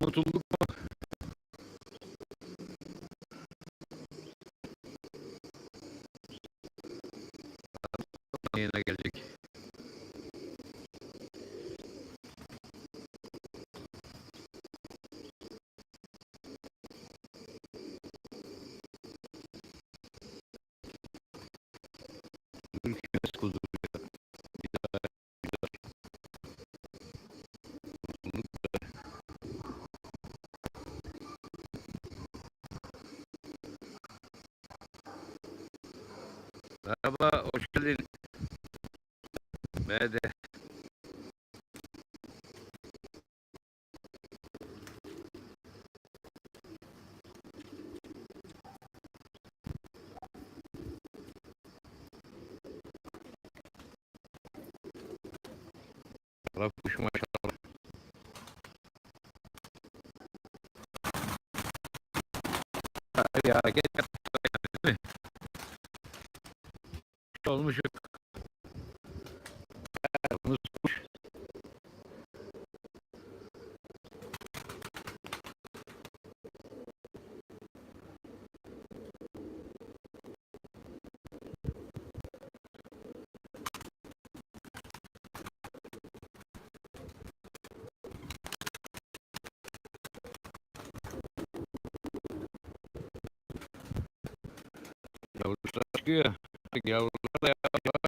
muito lugar. Merhaba, hoş geldin. Mede. Taraf kuşuma Ya gel. que Miguel leva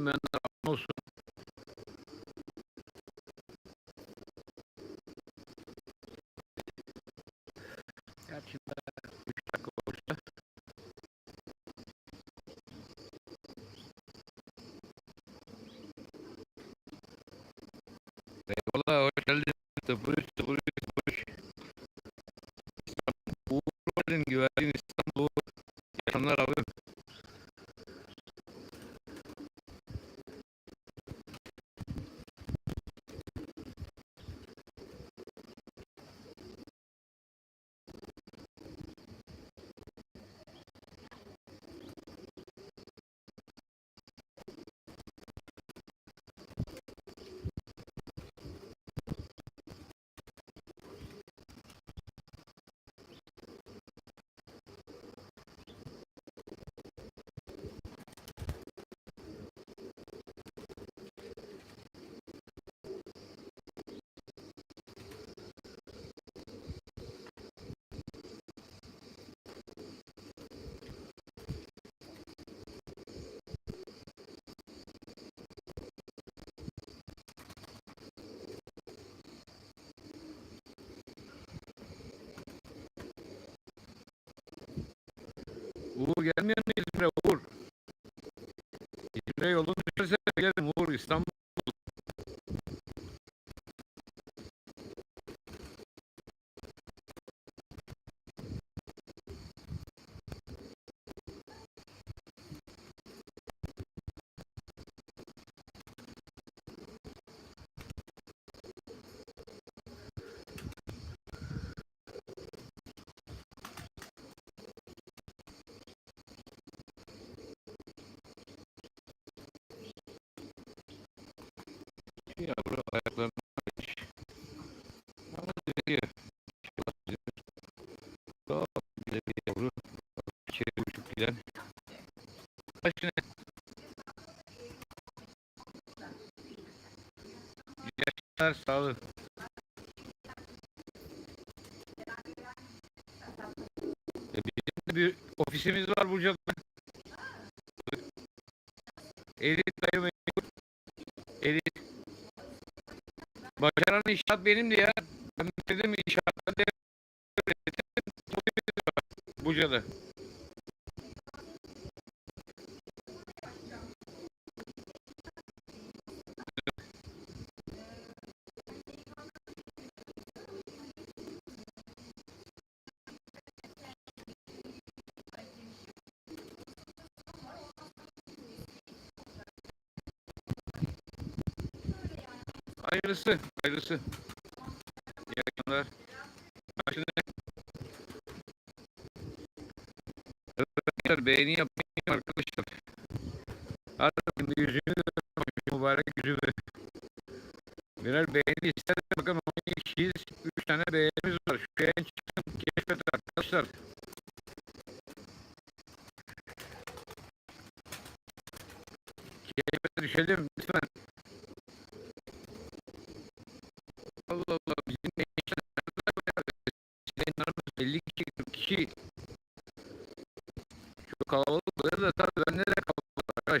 recomendar almoço. Valla hoş geldin. Buyur, buyur. ಊರಿಗೆ ಎಣ್ಣೆ ಎಣ್ಣೆ Yavru ayaklarını aç. Ama veriyor. Çok güzel bir yavru. İçeri uçup giden. Ne? Yaşlar sağ olun. E, Bizim de bir ofisimiz var Burca'da. İnşaat benimdi ya. Ben bitirdim inşaattan Hayırlısı, hayırlısı. İyi akşamlar. Arkadaşlar beğeni yapmayın arkadaşlar. Bir yüzünü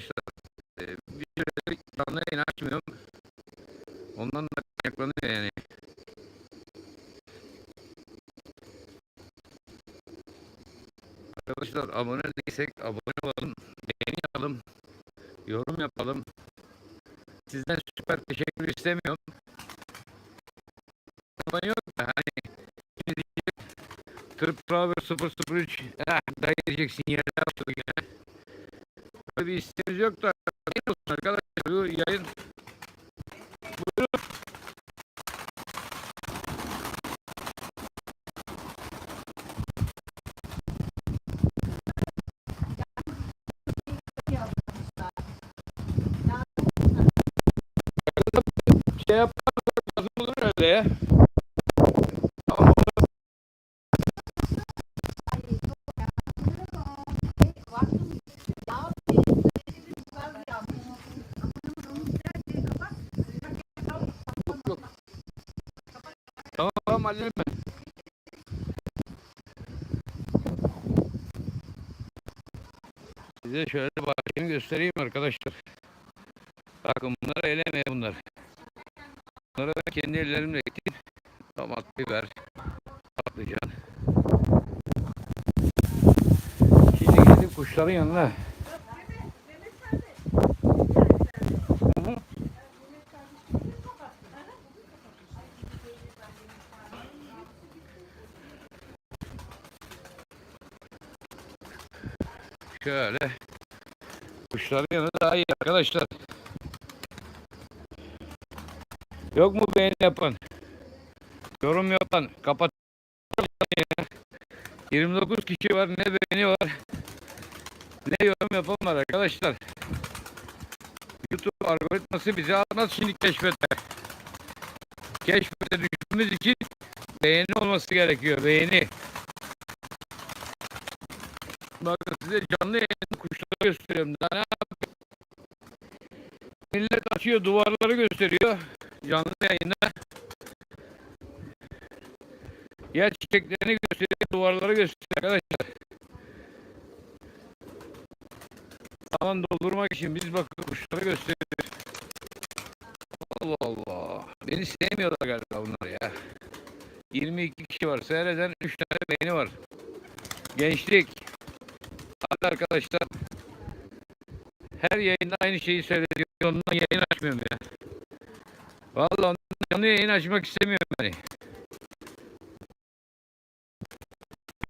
arkadaşlar. Bir süredir canlı yayın açmıyorum. Ondan da kaynaklanıyor yani. Arkadaşlar abone değilsek abone olalım. Beğeni yapalım. Yorum yapalım. Sizden süper teşekkür istemiyorum. Ama yok da hani Tırp Traver 003 eh, dayı diyeceksin yerde yaptı yine. Böyle bir isteğimiz yok da. Yayın olsun arkadaşlar. Bu yayın Size şöyle bahçemi göstereyim arkadaşlar. Bakın bunlar elemeye bunlar. Bunları ben kendi ellerimle ektim. Domat, biber, patlıcan. Şimdi geldim kuşların yanına. Şöyle. Kuşların yanı daha iyi arkadaşlar. Yok mu beğeni yapan? Yorum yapan. Kapat. 29 kişi var. Ne beğeni var. Ne yorum yapan arkadaşlar. YouTube algoritması bizi nasıl şimdi keşfeder? Keşfete düşmemiz için beğeni olması gerekiyor. Beğeni. Bakın size canlı yayın kuşları gösteriyorum. Daha? Millet açıyor duvarları gösteriyor. Canlı yayında. Yer çiçeklerini gösteriyor, duvarları gösteriyor arkadaşlar. Zaman doldurmak için biz bakın kuşları gösteriyoruz. Allah Allah. Beni sevmiyorlar galiba bunlar ya. 22 kişi var. Seyreden 3 tane beğeni var. Gençlik. Arkadaşlar. Her yayında aynı şeyi söylüyor. Ondan yayın açmıyorum ya. Vallahi ondan canlı yayın açmak istemiyorum hani.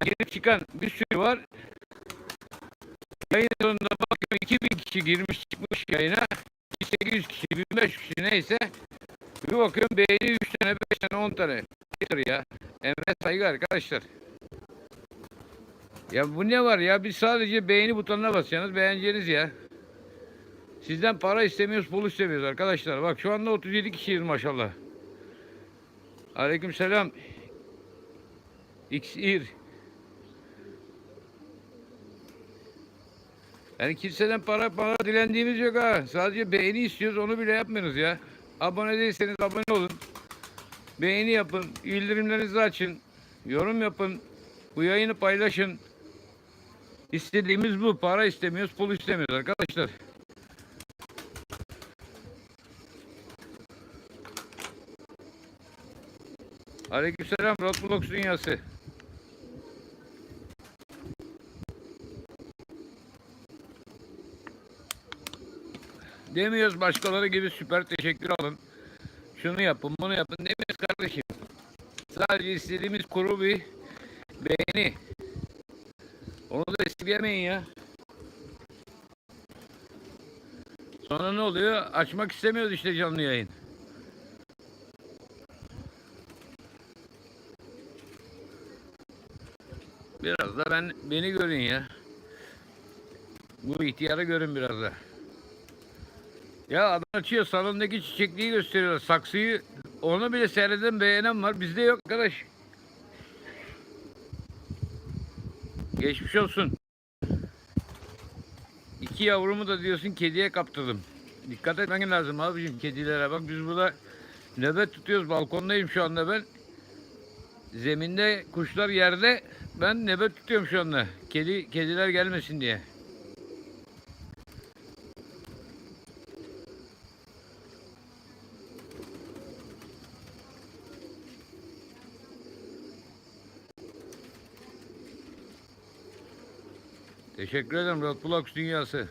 Girip çıkan bir sürü var. Yayın sonunda bakıyorum 2000 kişi girmiş çıkmış yayına. 800 kişi, 1500 kişi neyse. Bir bakıyorum beğeni 3 tane, 5 tane, 10 tane. Ya? Emre saygı arkadaşlar. Ya bu ne var ya? Biz sadece beğeni butonuna basacaksınız, beğeneceğiniz ya. Sizden para istemiyoruz, pul istemiyoruz arkadaşlar. Bak şu anda 37 kişiyiz maşallah. Aleykümselam. İksir. Yani kimseden para para dilendiğimiz yok ha. Sadece beğeni istiyoruz onu bile yapmıyoruz ya. Abone değilseniz abone olun. Beğeni yapın, bildirimlerinizi açın. Yorum yapın. Bu yayını paylaşın. İstediğimiz bu. Para istemiyoruz, pul istemiyoruz arkadaşlar. Aleykümselam Roblox dünyası. Demiyoruz başkaları gibi süper teşekkür alın. Şunu yapın, bunu yapın demiyoruz kardeşim. Sadece istediğimiz kuru bir beğeni. Onu da esirgemeyin ya. Sonra ne oluyor? Açmak istemiyoruz işte canlı yayın. Biraz da ben beni görün ya. Bu ihtiyarı görün biraz da. Ya adam açıyor salondaki çiçekliği gösteriyor. Saksıyı onu bile seyreden beğenen var. Bizde yok arkadaş. Geçmiş olsun. İki yavrumu da diyorsun kediye kaptırdım. Dikkat etmen lazım abicim kedilere. Bak biz burada nöbet tutuyoruz. Balkondayım şu anda ben. Zeminde kuşlar yerde. Ben nöbet tutuyorum şu anda. Kedi kediler gelmesin diye. Teşekkür ederim Roblox dünyası.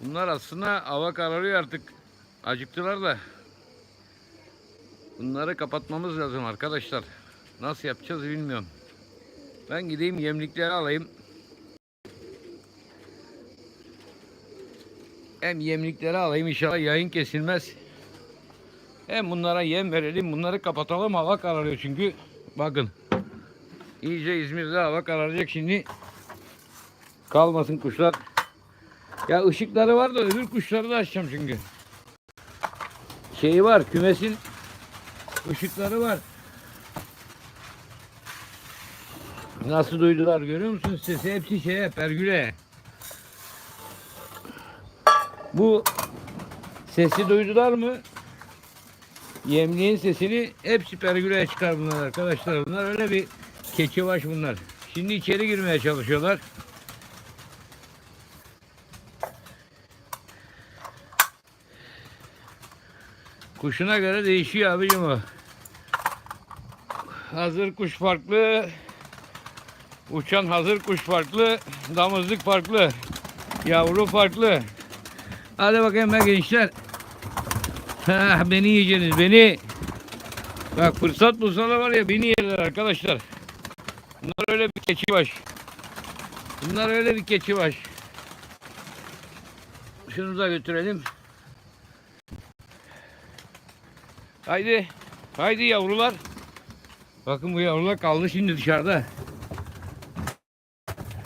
Bunlar aslında hava kararıyor artık. Acıktılar da. Bunları kapatmamız lazım arkadaşlar. Nasıl yapacağız bilmiyorum. Ben gideyim yemlikleri alayım. Hem yemlikleri alayım inşallah yayın kesilmez. Hem bunlara yem verelim bunları kapatalım hava kararıyor çünkü. Bakın. İyice İzmir'de hava kararacak şimdi. Kalmasın kuşlar. Ya ışıkları var da öbür kuşları da açacağım çünkü. Şeyi var kümesin ışıkları var. Nasıl duydular görüyor musunuz sesi? Hepsi şeye pergüle. Bu sesi duydular mı? Yemliğin sesini hepsi pergüleye çıkar bunlar arkadaşlar. Bunlar öyle bir keçibaş bunlar. Şimdi içeri girmeye çalışıyorlar. Kuşuna göre değişiyor abicim o. Hazır kuş farklı. Uçan hazır kuş farklı. Damızlık farklı. Yavru farklı. Hadi bakayım ben gençler. Ha, beni yiyeceksiniz beni. Bak fırsat bulsalar var ya beni yerler arkadaşlar. Bunlar öyle bir keçi baş. Bunlar öyle bir keçi baş. Şunu da götürelim. Haydi. Haydi yavrular. Bakın bu yavrular kaldı şimdi dışarıda.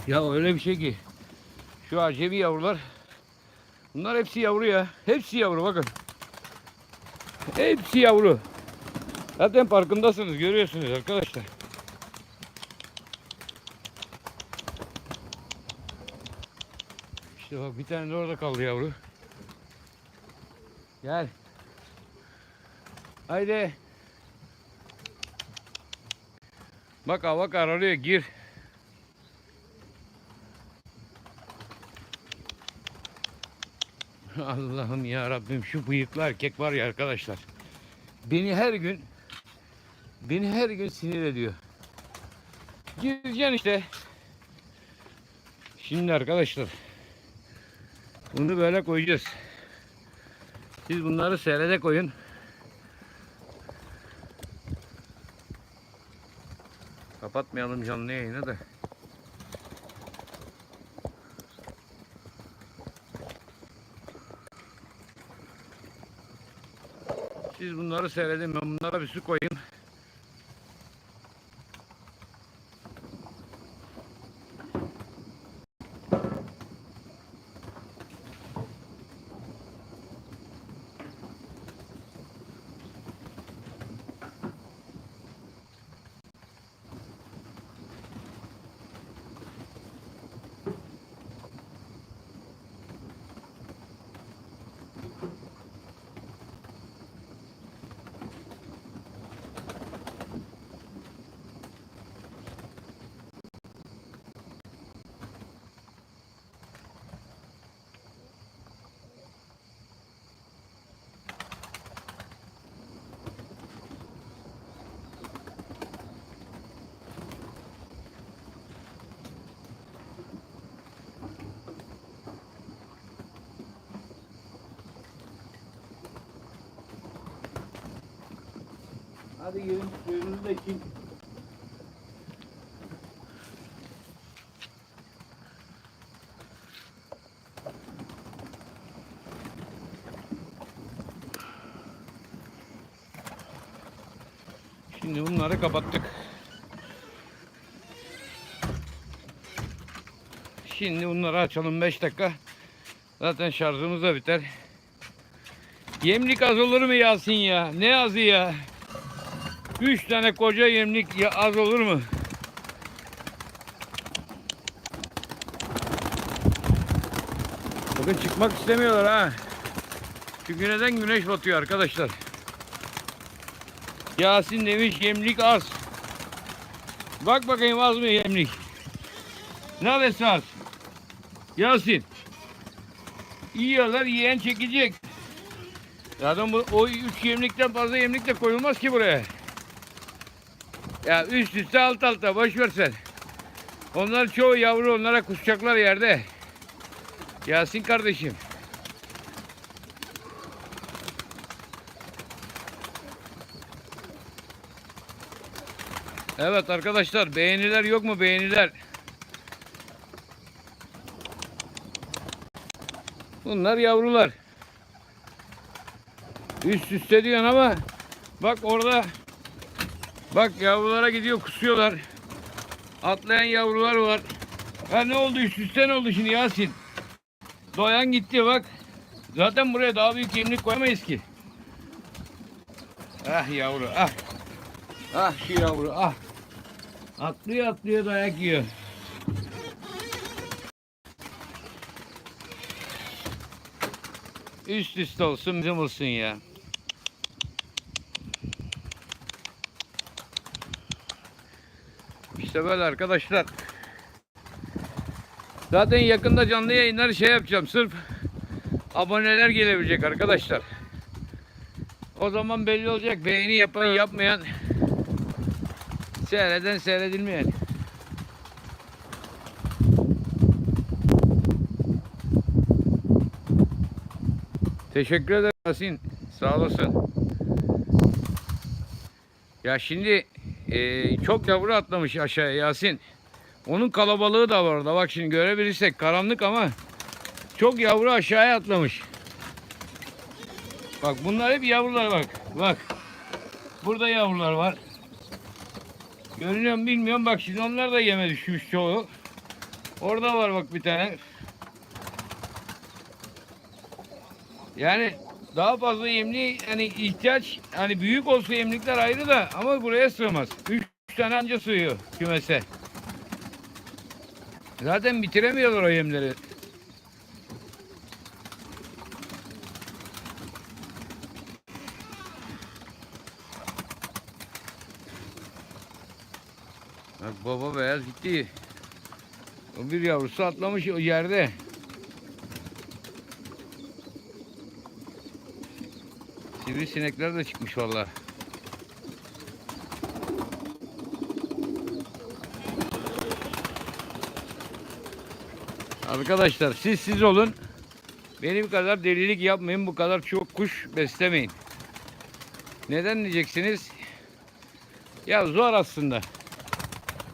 Ya öyle bir şey ki. Şu acemi yavrular. Bunlar hepsi yavru ya. Hepsi yavru bakın. Hepsi yavru. Zaten farkındasınız. Görüyorsunuz arkadaşlar. İşte bak bir tane de orada kaldı yavru. Gel. Haydi. Bak hava kararıyor gir. Allah'ım ya Rabbim şu bıyıklı erkek var ya arkadaşlar. Beni her gün beni her gün sinir ediyor. Gireceksin işte. Şimdi arkadaşlar bunu böyle koyacağız. Siz bunları seyrede koyun. Kapatmayalım canlı yayını da. Siz bunları seyredin. Ben bunlara bir su koyayım. Hadi gelin suyunuzu da için. Şimdi bunları kapattık. Şimdi bunları açalım 5 dakika. Zaten şarjımız da biter. Yemlik az olur mu Yasin ya? Ne azı ya? 3 tane koca yemlik az olur mu? Bakın çıkmak istemiyorlar ha. Çünkü neden güneş batıyor arkadaşlar. Yasin demiş yemlik az. Bak bakayım az mı yemlik? Neresi az? Yasin. Yiyorlar yiyen çekecek. Zaten bu, o üç yemlikten fazla yemlik de koyulmaz ki buraya. Ya üst üste alt alta boş ver sen. Onlar çoğu yavru onlara kusacaklar yerde. Yasin kardeşim. Evet arkadaşlar beğeniler yok mu beğeniler? Bunlar yavrular. Üst üste diyorsun ama bak orada bak yavrulara gidiyor kusuyorlar. Atlayan yavrular var. Ha ne oldu üst üste ne oldu şimdi Yasin? Doyan gitti bak. Zaten buraya daha büyük yemlik koyamayız ki. Ah yavru ah. Ah şu yavru ah. Atlıyor atlıyor dayak yiyor. Üst üste olsun bizim olsun ya. İşte böyle arkadaşlar. Zaten yakında canlı yayınlar şey yapacağım. Sırf aboneler gelebilecek arkadaşlar. O zaman belli olacak. Beğeni yapan yapmayan seyreden seyredilmeyen. Teşekkür ederim Yasin. Sağ olasın. Ya şimdi e, çok yavru atlamış aşağıya Yasin. Onun kalabalığı da var orada. Bak şimdi görebilirsek karanlık ama çok yavru aşağıya atlamış. Bak bunlar hep yavrular bak. Bak. Burada yavrular var. Görünüyor mu bilmiyorum. Bak şimdi onlar da yeme düşmüş çoğu. Orada var bak bir tane. Yani daha fazla yemli hani ihtiyaç hani büyük olsa yemlikler ayrı da ama buraya sığmaz. Üç tane anca sığıyor kümese. Zaten bitiremiyorlar o yemleri. Bak baba beyaz gitti. O bir yavrusu atlamış o yerde. Sivrisinekler de çıkmış vallahi. Arkadaşlar siz siz olun. Benim kadar delilik yapmayın. Bu kadar çok kuş beslemeyin. Neden diyeceksiniz? Ya zor aslında.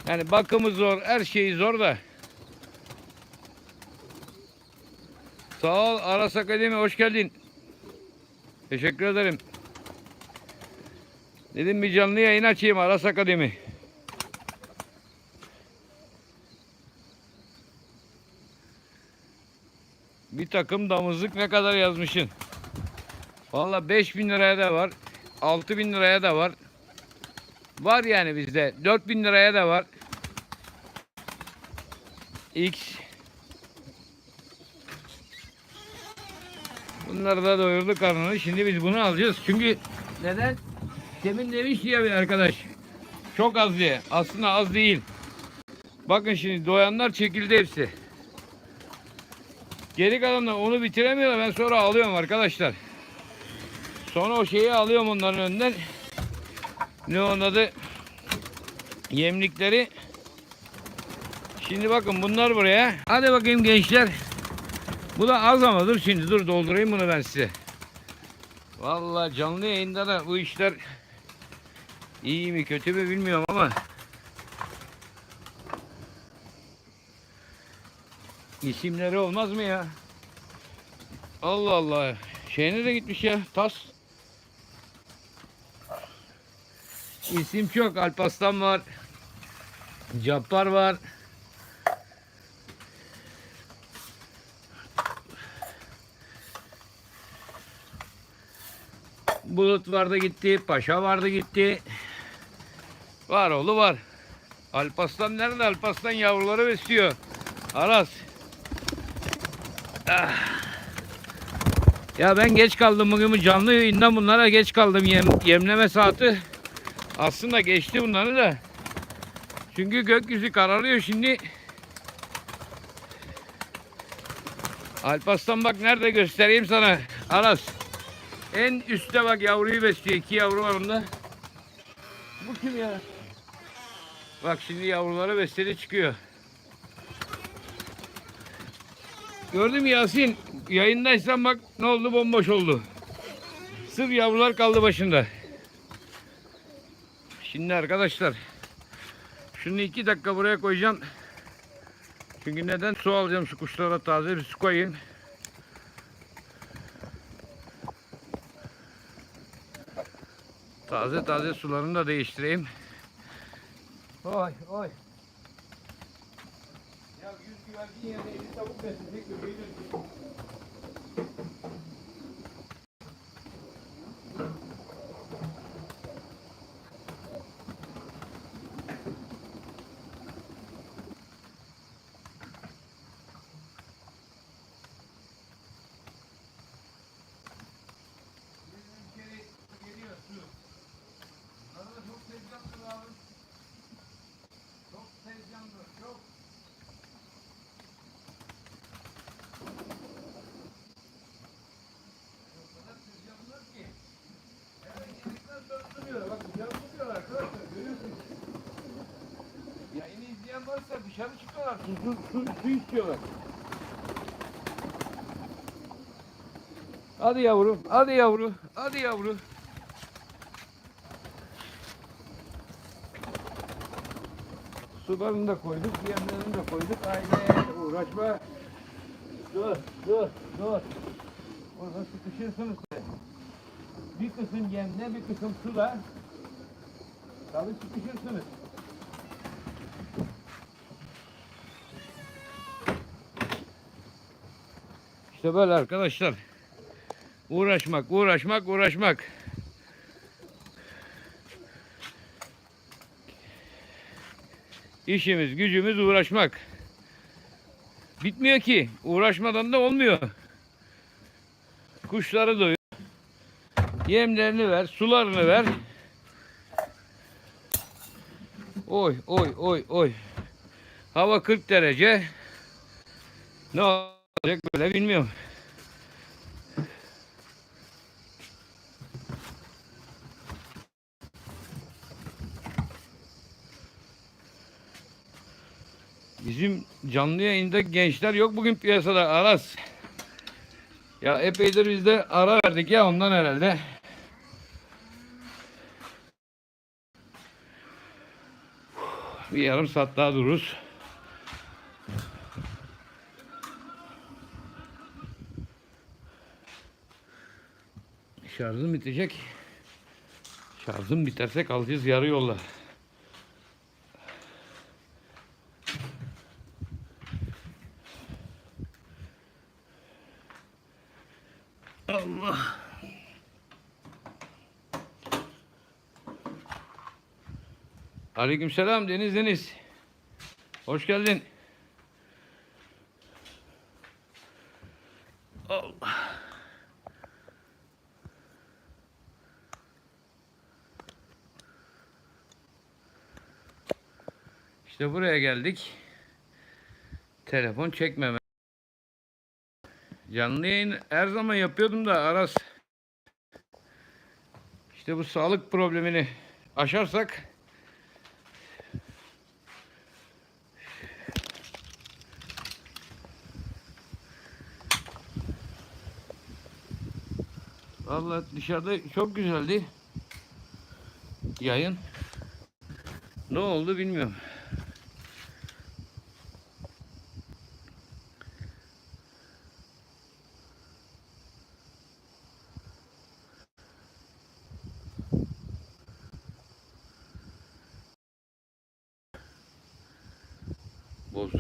Yani bakımı zor, her şeyi zor da. Sağ ol Aras Akademi hoş geldin. Teşekkür ederim. Dedim bir canlı yayın açayım Aras Akademi. Bir takım damızlık ne kadar yazmışsın? Valla 5000 liraya da var. 6000 liraya da var. Var yani bizde. 4000 liraya da var. X. Bunları da doyurdu karnını. Şimdi biz bunu alacağız. Çünkü neden? Demin demiş ya bir arkadaş. Çok az diye. Aslında az değil. Bakın şimdi doyanlar çekildi hepsi. Geri kalanlar onu bitiremiyorlar. Ben sonra alıyorum arkadaşlar. Sonra o şeyi alıyorum onların önünden. Ne onun adı? Yemlikleri. Şimdi bakın bunlar buraya. Hadi bakayım gençler. Bu da az ama dur şimdi dur doldurayım bunu ben size. Vallahi canlı yayında da bu işler İyi mi kötü mü bilmiyorum ama isimleri olmaz mı ya? Allah Allah. Şey nereye gitmiş ya? Tas. İsim çok. Alpaslan var. Cappar var. Bulut vardı gitti. Paşa vardı gitti. Var oğlu var. Alpaslan nerede? Alpaslan yavruları besliyor. Aras. Ah. Ya ben geç kaldım bugün bu canlı yayından bunlara geç kaldım yem, yemleme saati. Aslında geçti bunları da. Çünkü gökyüzü kararıyor şimdi. Alpaslan bak nerede göstereyim sana. Aras. En üstte bak yavruyu besliyor. İki yavru var onda. Bu kim ya? Bak şimdi yavruları besledi çıkıyor. Gördün mü Yasin? Yayındaysan bak ne oldu bomboş oldu. Sırf yavrular kaldı başında. Şimdi arkadaşlar şunu iki dakika buraya koyacağım. Çünkü neden su alacağım şu kuşlara taze bir su koyayım. Taze taze sularını da değiştireyim. Oy oy. Ya yüz güvercin yerine elli tavuk besleyecek göbeği dönecek. Geliyor su. Arada çok tezgahlı abi. Çok tezgahlı, çok. O kadar tezgahlılar ki. Hemen yedikten sonra duruyor. Bak dışarı çıkıyorlar arkadaşlar. Görüyorsunuz. Yayını izleyen varsa dışarı çıkıyorlar. Su, su, su, istiyorlar. Hadi yavrum, hadi yavru, hadi yavru. Sularını da koyduk, yemlerini de koyduk. Haydi uğraşma. Dur, dur, dur. Orada sıkışırsınız. Bir kısım yemle, bir kısım suda. Tabii sıkışırsınız. İşte böyle arkadaşlar. Uğraşmak, uğraşmak, uğraşmak. İşimiz, gücümüz uğraşmak. Bitmiyor ki. Uğraşmadan da olmuyor. Kuşları doyur. Yemlerini ver, sularını ver. Oy, oy, oy, oy. Hava 40 derece. Ne olacak böyle bilmiyorum. Bizim canlı yayında gençler yok bugün piyasada Aras. Ya epeydir biz de ara verdik ya ondan herhalde. Bir yarım saat daha dururuz. Şarjım bitecek. Şarjım biterse kalacağız yarı yolda. Allah. Aleykümselam Deniz Deniz. Hoş geldin. İşte buraya geldik. Telefon çekmeme. Canlı yayın her zaman yapıyordum da Aras. İşte bu sağlık problemini aşarsak Vallahi dışarıda çok güzeldi. yayın. Ne oldu bilmiyorum.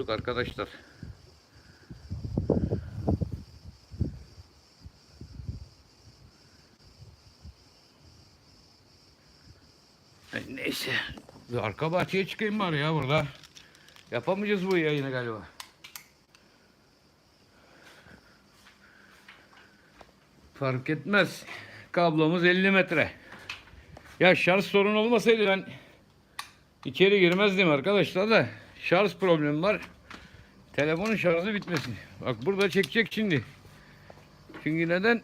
Bozduk arkadaşlar. Neyse. Bir arka bahçeye çıkayım bari ya burada. Yapamayacağız bu yayını galiba. Fark etmez. Kablomuz 50 metre. Ya şarj sorun olmasaydı ben içeri girmezdim arkadaşlar da şarj problemi var. Telefonun şarjı bitmesin. Bak burada çekecek şimdi. Çünkü neden?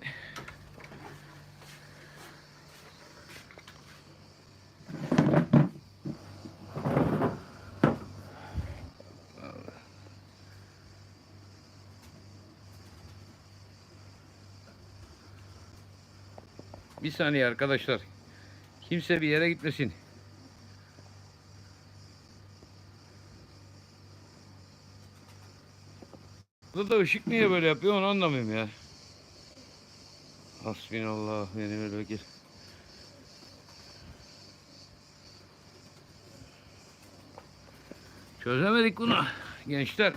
Bir saniye arkadaşlar. Kimse bir yere gitmesin. Da ışık niye böyle yapıyor onu anlamıyorum ya. Hasbinallah benim el vekil. Çözemedik bunu gençler.